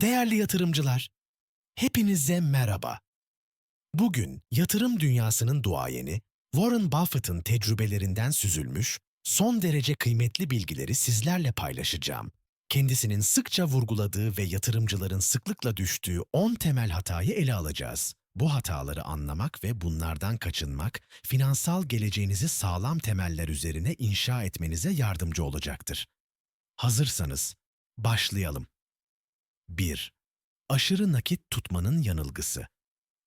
Değerli yatırımcılar, hepinize merhaba. Bugün yatırım dünyasının duayeni Warren Buffett'ın tecrübelerinden süzülmüş son derece kıymetli bilgileri sizlerle paylaşacağım. Kendisinin sıkça vurguladığı ve yatırımcıların sıklıkla düştüğü 10 temel hatayı ele alacağız. Bu hataları anlamak ve bunlardan kaçınmak, finansal geleceğinizi sağlam temeller üzerine inşa etmenize yardımcı olacaktır. Hazırsanız, başlayalım. 1. Aşırı nakit tutmanın yanılgısı.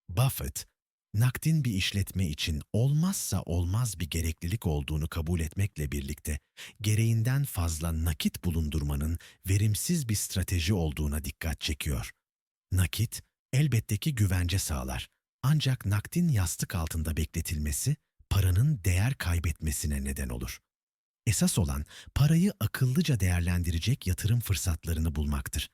Buffett, nakdin bir işletme için olmazsa olmaz bir gereklilik olduğunu kabul etmekle birlikte, gereğinden fazla nakit bulundurmanın verimsiz bir strateji olduğuna dikkat çekiyor. Nakit, elbette ki güvence sağlar. Ancak nakdin yastık altında bekletilmesi, paranın değer kaybetmesine neden olur. Esas olan parayı akıllıca değerlendirecek yatırım fırsatlarını bulmaktır.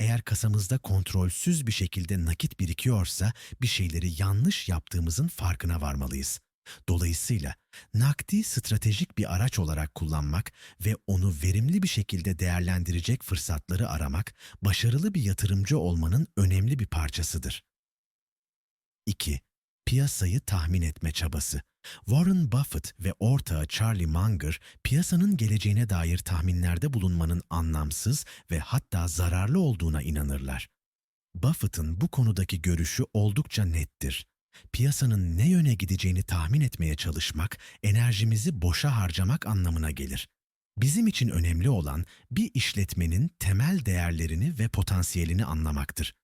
Eğer kasamızda kontrolsüz bir şekilde nakit birikiyorsa bir şeyleri yanlış yaptığımızın farkına varmalıyız. Dolayısıyla nakdi stratejik bir araç olarak kullanmak ve onu verimli bir şekilde değerlendirecek fırsatları aramak başarılı bir yatırımcı olmanın önemli bir parçasıdır. 2. Piyasayı tahmin etme çabası. Warren Buffett ve ortağı Charlie Munger, piyasanın geleceğine dair tahminlerde bulunmanın anlamsız ve hatta zararlı olduğuna inanırlar. Buffett'ın bu konudaki görüşü oldukça nettir. Piyasanın ne yöne gideceğini tahmin etmeye çalışmak, enerjimizi boşa harcamak anlamına gelir. Bizim için önemli olan bir işletmenin temel değerlerini ve potansiyelini anlamaktır.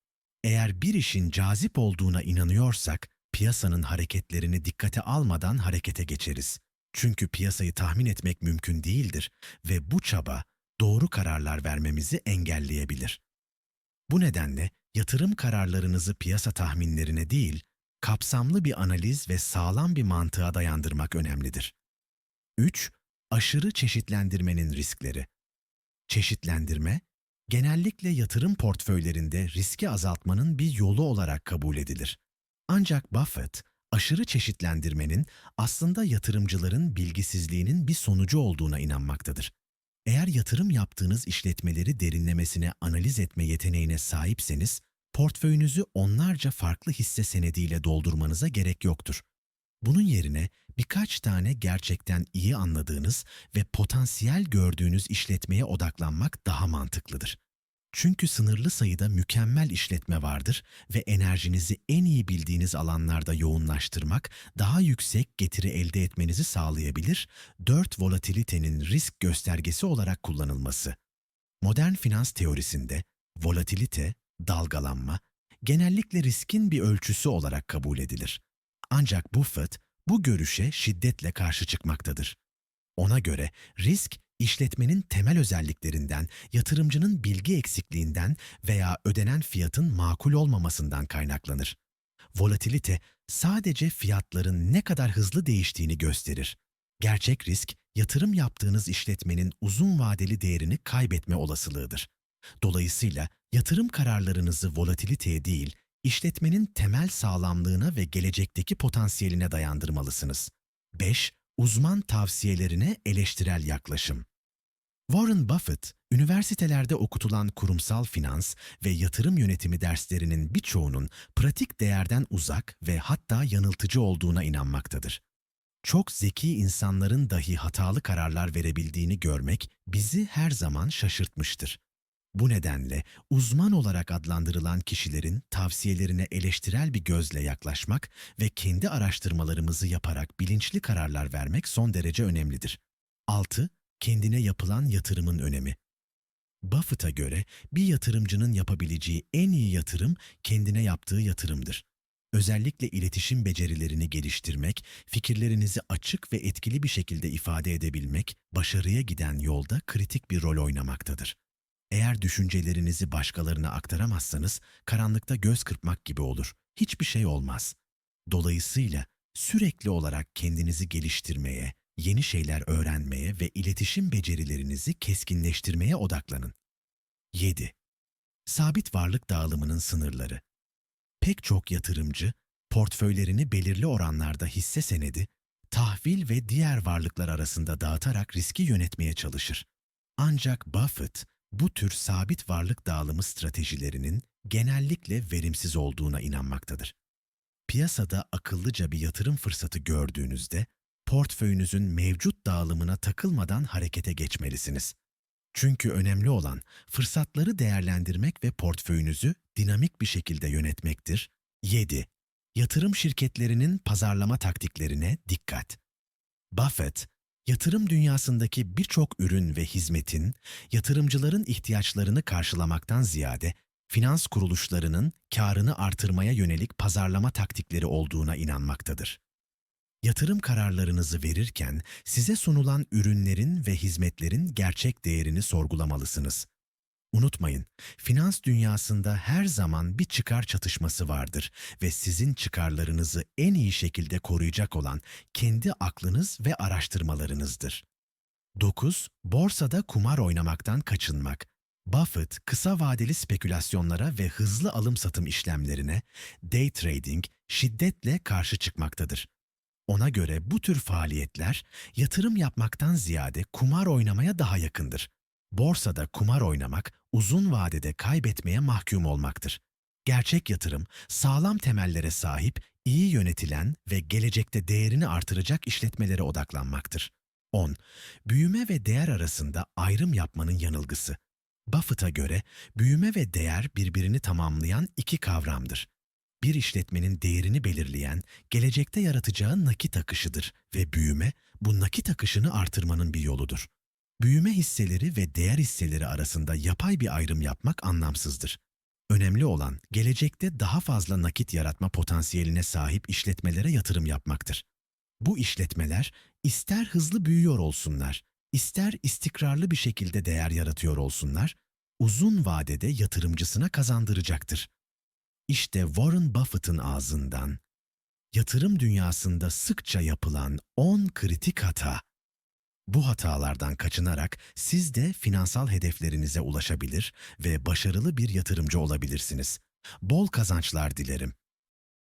Eğer bir işin cazip olduğuna inanıyorsak, piyasanın hareketlerini dikkate almadan harekete geçeriz. Çünkü piyasayı tahmin etmek mümkün değildir ve bu çaba doğru kararlar vermemizi engelleyebilir. Bu nedenle yatırım kararlarınızı piyasa tahminlerine değil, kapsamlı bir analiz ve sağlam bir mantığa dayandırmak önemlidir. 3. Aşırı çeşitlendirmenin riskleri. Çeşitlendirme, genellikle yatırım portföylerinde riski azaltmanın bir yolu olarak kabul edilir. Ancak Buffett, aşırı çeşitlendirmenin aslında yatırımcıların bilgisizliğinin bir sonucu olduğuna inanmaktadır. Eğer yatırım yaptığınız işletmeleri derinlemesine analiz etme yeteneğine sahipseniz, portföyünüzü onlarca farklı hisse senediyle doldurmanıza gerek yoktur. Bunun yerine birkaç tane gerçekten iyi anladığınız ve potansiyel gördüğünüz işletmeye odaklanmak daha mantıklıdır. Çünkü sınırlı sayıda mükemmel işletme vardır ve enerjinizi en iyi bildiğiniz alanlarda yoğunlaştırmak daha yüksek getiri elde etmenizi sağlayabilir, 4 volatilitenin risk göstergesi olarak kullanılması. Modern finans teorisinde volatilite, dalgalanma, genellikle riskin bir ölçüsü olarak kabul edilir. Ancak Buffett bu görüşe şiddetle karşı çıkmaktadır. Ona göre risk işletmenin temel özelliklerinden, yatırımcının bilgi eksikliğinden veya ödenen fiyatın makul olmamasından kaynaklanır. Volatilite sadece fiyatların ne kadar hızlı değiştiğini gösterir. Gerçek risk, yatırım yaptığınız işletmenin uzun vadeli değerini kaybetme olasılığıdır. Dolayısıyla yatırım kararlarınızı volatiliteye değil, işletmenin temel sağlamlığına ve gelecekteki potansiyeline dayandırmalısınız. 5. Uzman tavsiyelerine eleştirel yaklaşım. Warren Buffett, üniversitelerde okutulan kurumsal finans ve yatırım yönetimi derslerinin birçoğunun pratik değerden uzak ve hatta yanıltıcı olduğuna inanmaktadır. Çok zeki insanların dahi hatalı kararlar verebildiğini görmek bizi her zaman şaşırtmıştır. Bu nedenle uzman olarak adlandırılan kişilerin tavsiyelerine eleştirel bir gözle yaklaşmak ve kendi araştırmalarımızı yaparak bilinçli kararlar vermek son derece önemlidir. 6 kendine yapılan yatırımın önemi. Buffett'a göre bir yatırımcının yapabileceği en iyi yatırım kendine yaptığı yatırımdır. Özellikle iletişim becerilerini geliştirmek, fikirlerinizi açık ve etkili bir şekilde ifade edebilmek, başarıya giden yolda kritik bir rol oynamaktadır. Eğer düşüncelerinizi başkalarına aktaramazsanız, karanlıkta göz kırpmak gibi olur. Hiçbir şey olmaz. Dolayısıyla sürekli olarak kendinizi geliştirmeye, yeni şeyler öğrenmeye ve iletişim becerilerinizi keskinleştirmeye odaklanın. 7. Sabit varlık dağılımının sınırları. Pek çok yatırımcı, portföylerini belirli oranlarda hisse senedi, tahvil ve diğer varlıklar arasında dağıtarak riski yönetmeye çalışır. Ancak Buffett, bu tür sabit varlık dağılımı stratejilerinin genellikle verimsiz olduğuna inanmaktadır. Piyasada akıllıca bir yatırım fırsatı gördüğünüzde portföyünüzün mevcut dağılımına takılmadan harekete geçmelisiniz. Çünkü önemli olan fırsatları değerlendirmek ve portföyünüzü dinamik bir şekilde yönetmektir. 7. Yatırım şirketlerinin pazarlama taktiklerine dikkat. Buffett, yatırım dünyasındaki birçok ürün ve hizmetin yatırımcıların ihtiyaçlarını karşılamaktan ziyade finans kuruluşlarının karını artırmaya yönelik pazarlama taktikleri olduğuna inanmaktadır. Yatırım kararlarınızı verirken size sunulan ürünlerin ve hizmetlerin gerçek değerini sorgulamalısınız. Unutmayın, finans dünyasında her zaman bir çıkar çatışması vardır ve sizin çıkarlarınızı en iyi şekilde koruyacak olan kendi aklınız ve araştırmalarınızdır. 9. Borsada kumar oynamaktan kaçınmak. Buffett, kısa vadeli spekülasyonlara ve hızlı alım-satım işlemlerine, day trading, şiddetle karşı çıkmaktadır. Ona göre bu tür faaliyetler yatırım yapmaktan ziyade kumar oynamaya daha yakındır. Borsada kumar oynamak uzun vadede kaybetmeye mahkum olmaktır. Gerçek yatırım sağlam temellere sahip, iyi yönetilen ve gelecekte değerini artıracak işletmelere odaklanmaktır. 10. Büyüme ve değer arasında ayrım yapmanın yanılgısı. Buffett'a göre büyüme ve değer birbirini tamamlayan iki kavramdır. Bir işletmenin değerini belirleyen, gelecekte yaratacağı nakit akışıdır ve büyüme bu nakit akışını artırmanın bir yoludur. Büyüme hisseleri ve değer hisseleri arasında yapay bir ayrım yapmak anlamsızdır. Önemli olan gelecekte daha fazla nakit yaratma potansiyeline sahip işletmelere yatırım yapmaktır. Bu işletmeler ister hızlı büyüyor olsunlar, ister istikrarlı bir şekilde değer yaratıyor olsunlar, uzun vadede yatırımcısına kazandıracaktır. İşte Warren Buffett'ın ağzından yatırım dünyasında sıkça yapılan 10 kritik hata. Bu hatalardan kaçınarak siz de finansal hedeflerinize ulaşabilir ve başarılı bir yatırımcı olabilirsiniz. Bol kazançlar dilerim.